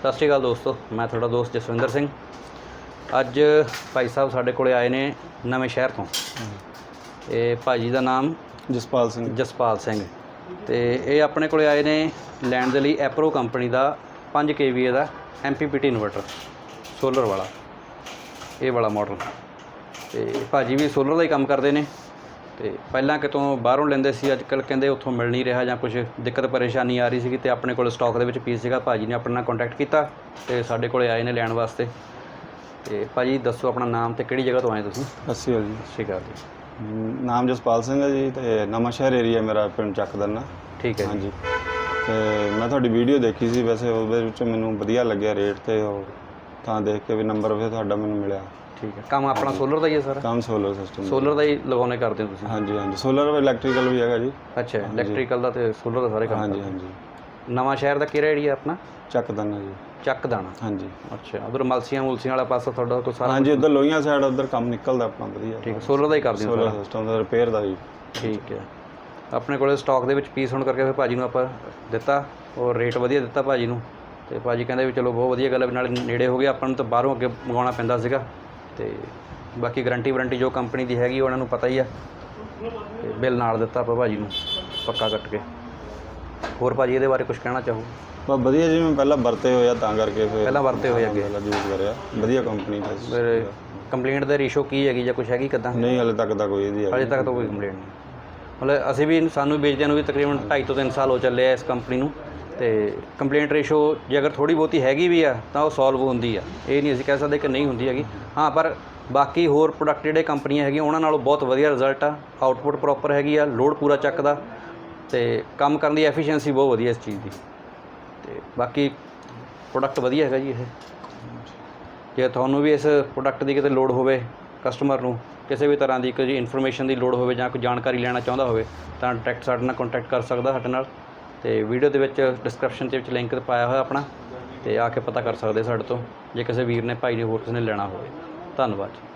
ਸਤਿ ਸ਼੍ਰੀ ਅਕਾਲ ਦੋਸਤੋ ਮੈਂ ਤੁਹਾਡਾ ਦੋਸਤ ਜਸਵਿੰਦਰ ਸਿੰਘ। ਅੱਜ ਭਾਈ ਸਾਹਿਬ ਸਾਡੇ ਕੋਲੇ ਆਏ ਨੇ ਨਵੇਂ ਸ਼ਹਿਰ ਤੋਂ। ਇਹ ਭਾਜੀ ਦਾ ਨਾਮ ਜਸਪਾਲ ਸਿੰਘ। ਜਸਪਾਲ ਸਿੰਘ। ਤੇ ਇਹ ਆਪਣੇ ਕੋਲੇ ਆਏ ਨੇ ਲੈਣ ਦੇ ਲਈ ਐਪਰੋ ਕੰਪਨੀ ਦਾ 5 kVA ਦਾ MPPT ਇਨਵਰਟਰ ਸੋਲਰ ਵਾਲਾ। ਇਹ ਵਾਲਾ ਮਾਡਲ ਤੇ ਭਾਜੀ ਵੀ ਸੋਲਰ ਦਾ ਹੀ ਕੰਮ ਕਰਦੇ ਨੇ। ਤੇ ਪਹਿਲਾਂ ਕਿਤੋਂ ਬਾਹਰੋਂ ਲੈਂਦੇ ਸੀ ਅੱਜ ਕੱਲ੍ਹ ਕਹਿੰਦੇ ਉੱਥੋਂ ਮਿਲ ਨਹੀਂ ਰਿਹਾ ਜਾਂ ਕੁਝ ਦਿੱਕਤ ਪਰੇਸ਼ਾਨੀ ਆ ਰਹੀ ਸੀਗੀ ਤੇ ਆਪਣੇ ਕੋਲ ਸਟਾਕ ਦੇ ਵਿੱਚ ਪੀਸ ਸੀਗਾ ਭਾਜੀ ਨੇ ਆਪਣੇ ਨਾਲ ਕੰਟੈਕਟ ਕੀਤਾ ਤੇ ਸਾਡੇ ਕੋਲੇ ਆਏ ਨੇ ਲੈਣ ਵਾਸਤੇ। ਤੇ ਭਾਜੀ ਦੱਸੋ ਆਪਣਾ ਨਾਮ ਤੇ ਕਿਹੜੀ ਜਗ੍ਹਾ ਤੋਂ ਆਏ ਤੁਸੀਂ? ਅੱਸੀ ਜੀ। ਸਤਿ ਸ਼੍ਰੀ ਅਕਾਲ ਜੀ। ਨਾਮ ਜਸਪਾਲ ਸਿੰਘ ਹੈ ਜੀ ਤੇ ਨਵਾਂ ਸ਼ਹਿਰ ਏਰੀਆ ਮੇਰਾ ਪਿੰਡ ਚੱਕਦਨਾ ਠੀਕ ਹੈ ਜੀ। ਹਾਂਜੀ। ਤੇ ਮੈਂ ਤੁਹਾਡੀ ਵੀਡੀਓ ਦੇਖੀ ਸੀ ਵੈਸੇ ਉਹਦੇ ਵਿੱਚ ਮੈਨੂੰ ਵਧੀਆ ਲੱਗਿਆ ਰੇਟ ਤੇ ਉਹ ਤਾਂ ਦੇਖ ਕੇ ਵੀ ਨੰਬਰ ਫਿਰ ਤੁਹਾਡਾ ਮੈਨੂੰ ਮਿਲਿਆ। ਠੀਕ ਹੈ। ਕੰਮ ਆਪਣਾ ਸੋਲਰ ਦਾ ਹੀ ਹੈ ਸਾਰਾ? ਕੰਮ ਸੋਲਰ ਸਿਸਟਮ ਸੋਲਰ ਦਾ ਹੀ ਲਗਾਉਣੇ ਕਰਦੇ ਹੋ ਤੁਸੀਂ? ਹਾਂਜੀ ਹਾਂਜੀ। ਸੋਲਰ ਇਲੈਕਟ੍ਰੀਕਲ ਵੀ ਹੈਗਾ ਜੀ। ਅੱਛਾ ਇਲੈਕਟ੍ਰੀਕਲ ਦਾ ਤੇ ਸੋਲਰ ਦਾ ਸਾਰੇ ਕੰਮ ਹਾਂਜੀ ਹਾਂਜੀ। ਨਵਾਂ ਸ਼ਹਿਰ ਦਾ ਕਿਹੜਾ ਏਰੀਆ ਆਪਣਾ? ਚੱਕਦਨਾ ਜੀ। ਚੱਕ ਦਾਣਾ ਹਾਂਜੀ। ਅੱਛਾ ਉਧਰ ਮਲਸੀਆਂ ਮੁਲਸੀਆਂ ਵਾਲਾ ਪਾਸਾ ਤੁਹਾਡਾ ਤੋਂ ਸਾਰਾ ਹਾਂਜੀ ਉਧਰ ਲੋਹੀਆਂ ਸਾਈਡ ਉਧਰ ਕੰਮ ਨਿਕਲਦਾ ਆਪਣਾ ਵਧੀਆ। ਠੀਕ ਹੈ ਸੋਲਰ ਦਾ ਹੀ ਕਰਦੇ ਹੋ ਸੋਲਰ ਸਿਸਟਮ ਦਾ ਰਿਪੇਅਰ ਦਾ ਜੀ। ਠੀਕ ਹੈ। ਆਪਣੇ ਕੋਲੇ ਸਟਾਕ ਦੇ ਵਿੱਚ ਪੀਸ ਹੋਣ ਕਰਕੇ ਫਿਰ ਭਾਜੀ ਨੂੰ ਆਪਾਂ ਦਿੱਤਾ ਔਰ ਰੇਟ ਵਧੀਆ ਦਿੱਤਾ ਭਾਜੀ ਨੂੰ। ਤੇ ਭਾਜੀ ਕਹਿੰਦੇ ਵੀ ਚਲੋ ਬਹੁਤ ਵਧੀਆ ਗੱਲ ਹੈ ਵੀ ਨਾਲੇ ਨੇੜੇ ਹੋ ਗਿਆ ਆਪਾਂ ਨੂੰ ਤਾਂ ਬਾਹਰੋਂ ਅੱਗੇ ਮੰਗਾਉਣਾ ਪੈਂਦਾ ਸੀਗਾ। ਤੇ ਬਾਕੀ ਗਾਰੰਟੀ ਵਾਰੰਟੀ ਜੋ ਕੰਪਨੀ ਦੀ ਹੈਗੀ ਉਹਨਾਂ ਨੂੰ ਪਤਾ ਹੀ ਆ। ਤੇ ਬਿੱਲ ਨਾਲ ਦਿੱਤਾ ਆਪਾਂ ਭਾਜੀ ਨੂੰ ਪੱਕਾ ਕੱਟ ਕੇ। ਹੋਰ ਭਾਜੀ ਇਹਦੇ ਬਾਰੇ ਕੁਝ ਕਹਿਣਾ ਚਾਹੋ? ਬਸ ਵਧੀਆ ਜੀ ਮੈਂ ਪਹਿਲਾਂ ਵਰਤੇ ਹੋਇਆ ਤਾਂ ਕਰਕੇ ਫਿਰ ਪਹਿਲਾਂ ਵਰਤੇ ਹੋਏ ਅੱਗੇ? ਪਹਿਲਾਂ ਯੂਜ਼ ਕਰਿਆ। ਵਧੀਆ ਕੰਪਨੀ ਦਾ ਸੀ। ਫਿਰ ਕੰਪਲੇਂਟ ਦਾ ਰੇਸ਼ੋ ਕੀ ਹੈਗੀ ਜਾਂ ਕੁਝ ਹੈਗੀ ਕਿਦਾਂ? ਨਹੀਂ ਹਲੇ ਤੱਕ ਤਾਂ ਕੋਈ ਇਹਦੀ ਅਜੇ ਤੱਕ ਤਾਂ ਕੋਈ ਕੰਪਲੇਂਟ ਨਹੀਂ। ਮਤਲਬ ਅਸੀਂ ਵੀ ਸਾਨੂੰ ਵੇਚਦਿਆਂ ਨੂੰ ਵੀ ਤਕਰੀਬਨ 2.5 ਤੋਂ 3 ਸਾਲ ਹੋ ਚੱਲੇ ਆ ਇਸ ਕੰਪਨੀ ਨੂੰ। ਤੇ ਕੰਪਲੇਂਟ ਰੇਸ਼ੋ ਜੇ ਅਗਰ ਥੋੜੀ ਬਹੁਤੀ ਹੈਗੀ ਵੀ ਆ, ਤਾਂ ਉਹ ਸੋਲਵ ਹੁੰਦੀ ਆ। ਇਹ ਨਹੀਂ ਅਸੀਂ ਕਹਿ ਸਕਦੇ ਕਿ ਨਹੀਂ ਹੁੰਦੀ ਹੈਗੀ। ਹਾਂ, ਪਰ ਬਾਕੀ ਹੋਰ ਪ੍ਰੋਡਕਟ ਜਿਹੜੇ ਕੰਪਨੀਆਂ ਹੈਗੀਆਂ, ਉਹਨਾਂ ਨਾਲੋਂ ਬਹੁਤ ਵਧੀਆ ਰਿਜ਼ਲਟ ਆ। ਆਊਟਪੁੱਟ ਪ੍ਰੋਪਰ ਹੈਗੀ ਆ ਲੋਡ ਪੂਰਾ ਚੱਕਦਾ ਤੇ ਕੰਮ ਕਰਨ ਦੀ ਐਫੀਸ਼ੀਐਂਸੀ ਬਹੁਤ ਵਧੀਆ ਇਸ ਚੀਜ਼ ਦੀ। ਤੇ ਬਾਕੀ ਪ੍ਰੋਡਕਟ ਵਧੀਆ ਹੈਗਾ ਜੀ ਇਹ। ਜੇ ਤੁਹਾਨੂੰ ਵੀ ਇਸ ਪ੍ਰੋਡਕਟ ਦੀ ਕਿਤੇ ਲੋੜ ਹੋਵੇ ਕਸਟਮਰ ਨੂੰ, ਕਿਸੇ ਵੀ ਤਰ੍ਹਾਂ ਦੀ ਕੋਈ ਇਨਫੋਰਮੇਸ਼ਨ ਦੀ ਲੋੜ ਹੋਵੇ ਜਾਂ ਕੋਈ ਜਾਣਕਾਰੀ ਲੈਣਾ ਚਾਹੁੰਦਾ ਹੋਵੇ, ਤਾਂ ਡਾਇਰੈਕਟ ਸਾਡੇ ਨਾਲ ਕੰਟੈਕਟ ਕਰ ਸਕਦਾ ਸਾਡੇ ਨਾਲ। ਤੇ ਵੀਡੀਓ ਦੇ ਵਿੱਚ ਡਿਸਕ੍ਰਿਪਸ਼ਨ ਦੇ ਵਿੱਚ ਲਿੰਕ ਪਾਇਆ ਹੋਇਆ ਆਪਣਾ, ਤੇ ਆ ਕੇ ਪਤਾ ਕਰ ਸਕਦੇ ਸਾਡੇ ਤੋਂ, ਜੇ ਕਿਸੇ ਵੀਰ ਨੇ, ਭਾਈ ਨੇ ਹੋਰ ਕਿਸੇ ਨੇ ਲੈਣਾ ਹੋਵੇ। ਧੰਨਵਾਦ ਜੀ।